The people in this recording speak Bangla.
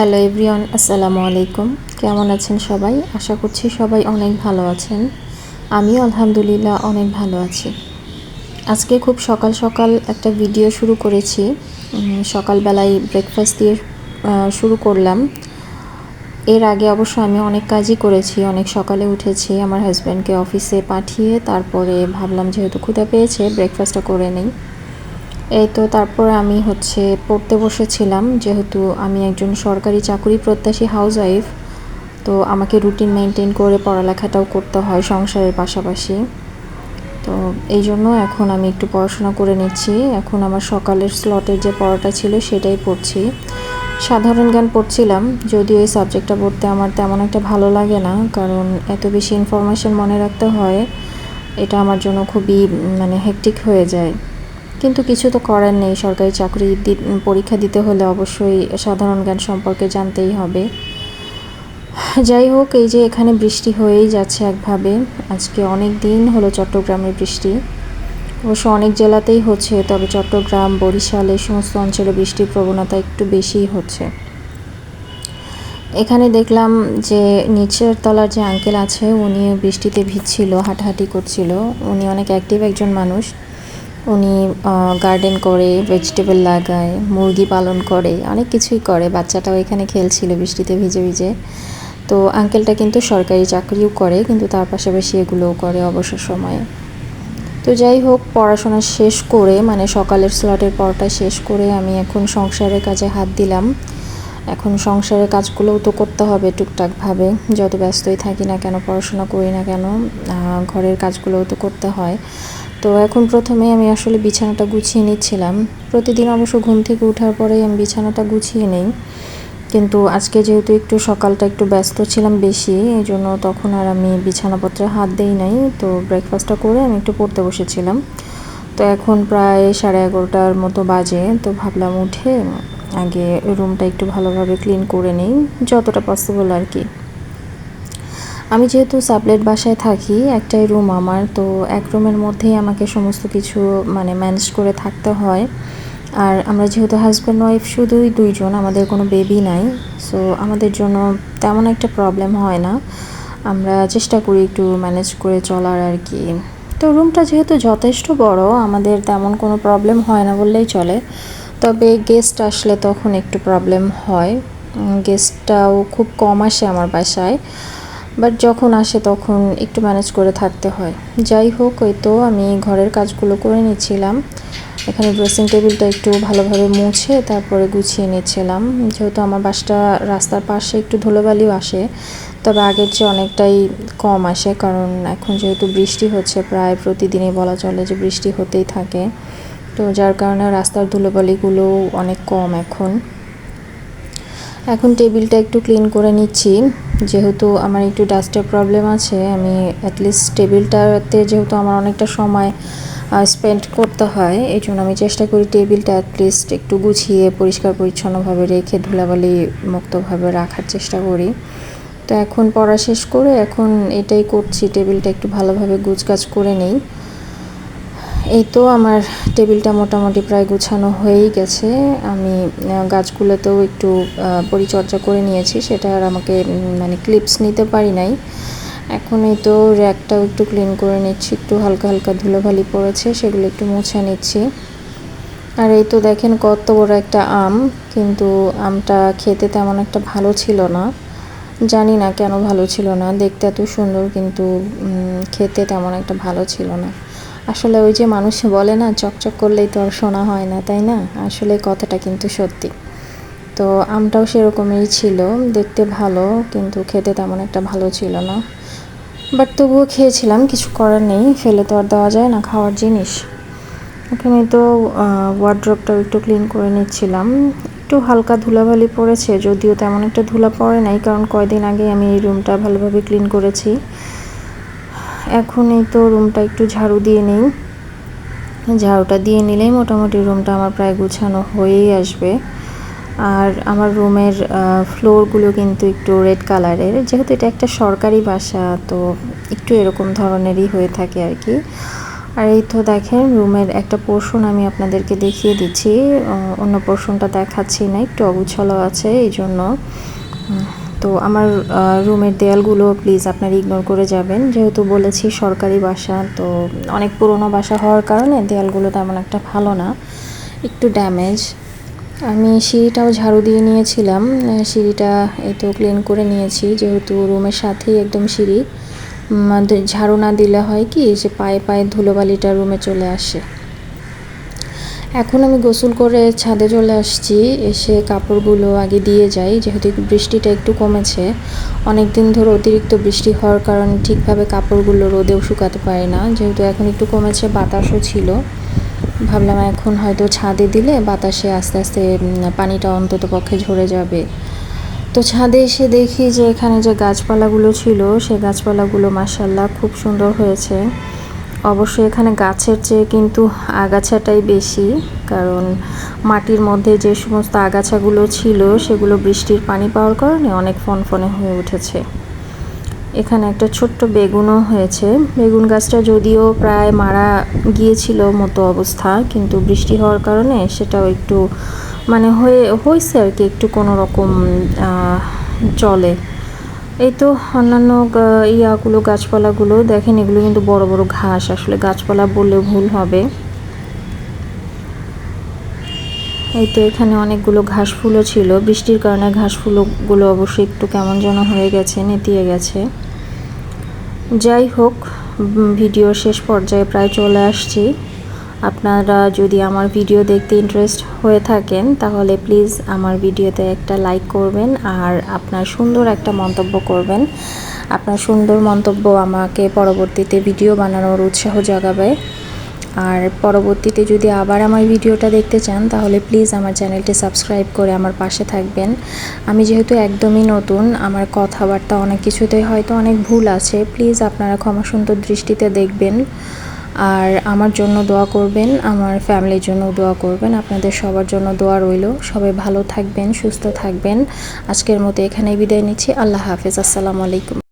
হ্যালো এভরিওয়ান, আসসালামু আলাইকুম। কেমন আছেন সবাই? আশা করছি সবাই অনেক ভালো আছেন। আমিও আলহামদুলিল্লাহ অনেক ভালো আছি। আজকে খুব সকাল সকাল একটা ভিডিও শুরু করেছি। সকালবেলায় ব্রেকফাস্ট দিয়ে শুরু করলাম। এর আগে অবশ্য আমি অনেক কাজই করেছি, অনেক সকালে উঠেছি। আমার হাজব্যান্ডকে অফিসে পাঠিয়ে তারপরে ভাবলাম যেহেতু ক্ষুধা পেয়েছে ব্রেকফাস্টটা করে নিই। এই তো তারপর আমি হচ্ছে পড়তে বসেছিলাম, যেহেতু আমি একজন সরকারি চাকরি প্রত্যাশী হাউস ওয়াইফ তো আমাকে রুটিন মেনটেন করে পড়ালেখাটাও করতে হয় সংসারের পাশাপাশি। তো এই জন্য এখন আমি একটু পড়াশোনা করে নিচ্ছি। এখন আমার সকালের স্লটের যে পড়াটা ছিল সেটাই পড়ছি। সাধারণ জ্ঞান পড়ছিলাম, যদিও এই সাবজেক্টটা পড়তে আমার তেমন একটা ভালো লাগে না, কারণ এত বেশি ইনফরমেশন মনে রাখতে হয়, এটা আমার জন্য খুবই মানে হেকটিক হয়ে যায়। কিন্তু কিছু তো করার নেই। সরকারি চাকরি পরীক্ষা দিতে হলে অবশ্যই সাধারণ জ্ঞান সম্পর্কে জানতেই হবে। যাই হোক, এই যে এখানে বৃষ্টি হয়েই যাচ্ছে একভাবে। আজকে অনেক দিন হলো চট্টগ্রামের বৃষ্টি। অবশ্য অনেক জেলাতেই হচ্ছে, তবে চট্টগ্রাম, বরিশাল এই সমস্ত অঞ্চলে বৃষ্টির প্রবণতা একটু বেশিই হচ্ছে। এখানে দেখলাম যে নিচের তলার যে আঙ্কেল আছে উনি বৃষ্টিতে ভিজছিল, হাঁটাহাঁটি করছিল। উনি অনেক অ্যাক্টিভ একজন মানুষ। উনি গার্ডেন করে ভেজিটেবল লাগায়, মুরগি পালন করে, অনেক কিছুই করে। বাচ্চাটাও এখানে খেলছিল বৃষ্টিতে ভিজে ভিজে। তো আঙ্কেলটা কিন্তু সরকারি চাকরিও করে, কিন্তু তার পাশাপাশি এগুলোও করে অবসর সময়ে। তো যাই হোক, পড়াশোনা শেষ করে মানে সকালের স্লটের পরটা শেষ করে আমি এখন সংসারের কাজে হাত দিলাম। এখন সংসারের কাজগুলোও তো করতে হবে টুকটাকভাবে। যত ব্যস্তই থাকি না কেন, পড়াশোনা করি না কেন ঘরের কাজগুলোও তো করতে হয়। তো এখন প্রথমে আমি আসলে বিছানাটা গুছিয়ে নিচ্ছিলাম। প্রতিদিন অবশ্য ঘুম থেকে ওঠার পরেই আমি বিছানাটা গুছিয়ে নেই। কিন্তু আজকে যেহেতু একটু সকালটা একটু ব্যস্ত ছিলাম বেশি, এই জন্য তখন আর আমি বিছানাপত্রে হাত দেই নাই। তো ব্রেকফাস্টটা করে আমি একটু পড়তে বসেছিলাম। তো এখন প্রায় সাড়ে এগারোটার মতো বাজে। তো ভাবলাম উঠে আগে রুমটা একটু ভালোভাবে ক্লিন করে নিই, যতটা পসিবল আর কি। আমি যেহেতু সাবলেট বাসায় থাকি, একটাই রুম আমার, তো এক রুমের মধ্যেই আমাকে সমস্ত কিছু মানে ম্যানেজ করে থাকতে হয়। আর আমরা যেহেতু হাজব্যান্ড ওয়াইফ শুধুই দুইজন, আমাদের কোনো বেবি নাই। সো আমাদের জন্য তেমন একটা প্রবলেম হয় না। আমরা চেষ্টা করি একটু ম্যানেজ করে চলার আর কি। তো রুমটা যেহেতু যথেষ্ট বড়, আমাদের তেমন কোনো প্রবলেম হয় না বললেই চলে। তবে গেস্ট আসলে তখন একটু প্রবলেম হয়। গেস্টটাও খুব কম আসে আমার বাসায়। বাট যখন আসে তখন একটু ম্যানেজ করে থাকতে হয়। যাই হোক, ওই তো আমি ঘরের কাজগুলো করে নিচ্ছিলাম। এখানে ড্রেসিং টেবিলটা একটু ভালোভাবে মুছে তারপরে গুছিয়ে নিচ্ছিলাম। যেহেতু আমার বাসটা রাস্তার পাশে একটু ধুলোবালিও আসে, তবে আগের চেয়ে অনেকটাই কম আসে। কারণ এখন যেহেতু বৃষ্টি হচ্ছে, প্রায় প্রতিদিনই বলা চলে যে বৃষ্টি হতেই থাকে। তো যার কারণে রাস্তার ধুলোবালিগুলো অনেক কম এখন। এখন টেবিলটা একটু ক্লিন করে নিচ্ছি। যেহেতু আমার একটু ডাস্টের প্রবলেম আছে, আমি অ্যাটলিস্ট টেবিলটাতে যেহেতু আমার অনেকটা সময় স্পেন্ড করতে হয় এই জন্য আমি চেষ্টা করি টেবিলটা অ্যাটলিস্ট একটু গুছিয়ে পরিষ্কার পরিচ্ছন্নভাবে রেখে ধুলাবালি মুক্তভাবে রাখার চেষ্টা করি। তো এখন পড়া শেষ করে এখন এটাই করছি, টেবিলটা একটু ভালোভাবে গুছগাছ করে নেই। এই তো আমার টেবিলটা মোটামুটি প্রায় গুছানো হয়েই গেছে। আমি গাছগুলোতেও একটু পরিচর্যা করে নিয়েছি। সেটা আর আমাকে মানে ক্লিপস নিতে পারি নাই। এখন এই তো র্যাকটাও একটু ক্লিন করে নিচ্ছি। একটু হালকা হালকা ধুলোবালি পড়েছে, সেগুলো একটু মুছে নিচ্ছি। আর এই তো দেখেন কত বড় একটা আম, কিন্তু আমটা খেতে তেমন একটা ভালো ছিল না। জানি না কেন ভালো ছিল না। দেখতে এত সুন্দর, কিন্তু খেতে তেমন একটা ভালো ছিল না। আসলে ওই যে মানুষ বলে না, চকচক করলেই তো আর শোনা হয় না, তাই না? আসলে কথাটা কিন্তু সত্যি। তো আমটাও সেরকমই ছিল, দেখতে ভালো, কিন্তু খেতে তেমন একটা ভালো ছিল না। বাট তবুও খেয়েছিলাম, কিছু করার নেই, ফেলে তো আর দেওয়া যায় না, খাওয়ার জিনিস। ওখানে তো ওয়ার্ড্রপটাও একটু ক্লিন করে নিচ্ছিলাম। একটু হালকা ধুলাবালি পড়েছে, যদিও তেমন একটা ধুলা পড়ে নাই, কারণ কয়দিন আগে আমি এই রুমটা ভালোভাবে ক্লিন করেছি। এখন এই তো রুমটা একটু ঝাড়ু দিয়ে নিই। ঝাড়ুটা দিয়ে নিলেই মোটামুটি রুমটা আমার প্রায় গুছানো হয়েই আসবে। আর আমার রুমের ফ্লোরগুলো কিন্তু একটু রেড কালারের। যেহেতু এটা একটা সরকারি বাসা, তো একটু এরকম ধরনেরই হয়ে থাকে আর কি। আর এই তো দেখেন, রুমের একটা পোর্শন আমি আপনাদেরকে দেখিয়ে দিচ্ছি। অন্য পোর্শনটা দেখাচ্ছি না, একটু অগুছালো আছে এই জন্য তো আমার রুমের দেয়ালগুলো প্লিজ আপনারা ইগনোর করে যাবেন। যেহেতু বলেছি সরকারি বাসা, তো অনেক পুরনো বাসা হওয়ার কারণে দেয়ালগুলো তেমন একটা ভালো না, একটু ড্যামেজ আমি সিঁড়িটাও ঝাড়ু দিয়ে নিয়েছিলাম সিঁড়িটা এই তো ক্লিন করে নিয়েছি, যেহেতু রুমের সাথেই একদম সিঁড়ি। ঝাড়ু না দিলে হয় কি, যে পায়ে পায়ে ধুলোবালিটা রুমে চলে আসে। এখন আমি গোসল করে ছাদে চলে আসছি। এসে কাপড়গুলো আগে দিয়ে যাই, যেহেতু বৃষ্টিটা একটু কমেছে। অনেক দিন ধরে অতিরিক্ত বৃষ্টি হওয়ার কারণে ঠিকভাবে কাপড়গুলো রোদেও শুকাতে পারি না। যেহেতু এখন একটু কমেছে, বাতাসও ছিল। ভাবলাম এখন হয়তো ছাদে দিলে বাতাসে আস্তে আস্তে পানিটা অন্তত পক্ষে ঝরে যাবে। তো ছাদে এসে দেখি যে এখানে যে গাছপালাগুলো ছিল, সে গাছপালাগুলো মাসাল্লাহ খুব সুন্দর হয়েছে। অবশ্যই এখানে গাছের চেয়ে কিন্তু আগাছাটাই বেশি, কারণ মাটির মধ্যে যে সমস্ত আগাছাগুলো ছিল, সেগুলো বৃষ্টির পানি পাওয়ার কারণে অনেক ফনফনে হয়ে উঠেছে। এখানে একটা ছোট্ট বেগুনও হয়েছে। বেগুন গাছটা যদিও প্রায় মারা গিয়েছিল মতো অবস্থা, কিন্তু বৃষ্টি হওয়ার কারণে সেটাও একটু মানে হয়ে, হয়েছে আর কি, একটু কোনো রকম চলে। এই তো অন্যান্য ইয়াগুলো, গাছপালাগুলো, দেখেন এগুলো কিন্তু বড় বড় ঘাস। আসলে গাছপালা বললে ভুল হবে। এই তো এখানে অনেকগুলো ঘাস ফুলও ছিল। বৃষ্টির কারণে ঘাস ফুলগুলো অবশ্যই একটু কেমন যেন হয়ে গেছে, নেতিয়ে গেছে। যাই হোক ভিডিও শেষ পর্যায়ে প্রায় চলে আসছি। আপনারা যদি আমার ভিডিও দেখতে ইন্টারেস্ট হয়ে থাকেন, তাহলে প্লিজ আমার ভিডিওতে একটা লাইক করবেন আর আপনার সুন্দর একটা মন্তব্য করবেন। আপনার সুন্দর মন্তব্য আমাকে পরবর্তীতে ভিডিও বানানোর উৎসাহ জাগাবে। আর পরবর্তীতে যদি আবার আমার ভিডিওটা দেখতে চান, তাহলে প্লিজ আমার চ্যানেলটি সাবস্ক্রাইব করে আমার পাশে থাকবেন। আমি যেহেতু একদমই নতুন, আমার কথাবার্তা অনেক কিছুতেই হয়তো অনেক ভুল আছে প্লিজ আপনারা ক্ষমা সুন্দর দৃষ্টিতে দেখবেন। আর আমার জন্য দোয়া করবেন, আমার ফ্যামিলির জন্য দোয়া করবেন। আপনাদের সবার জন্য দোয়া রইল। সবাই ভালো থাকবেন, সুস্থ থাকবেন। আজকের মতো এখানেই বিদায় নিচ্ছি। আল্লাহ হাফেজ। আসসালামু আলাইকুম।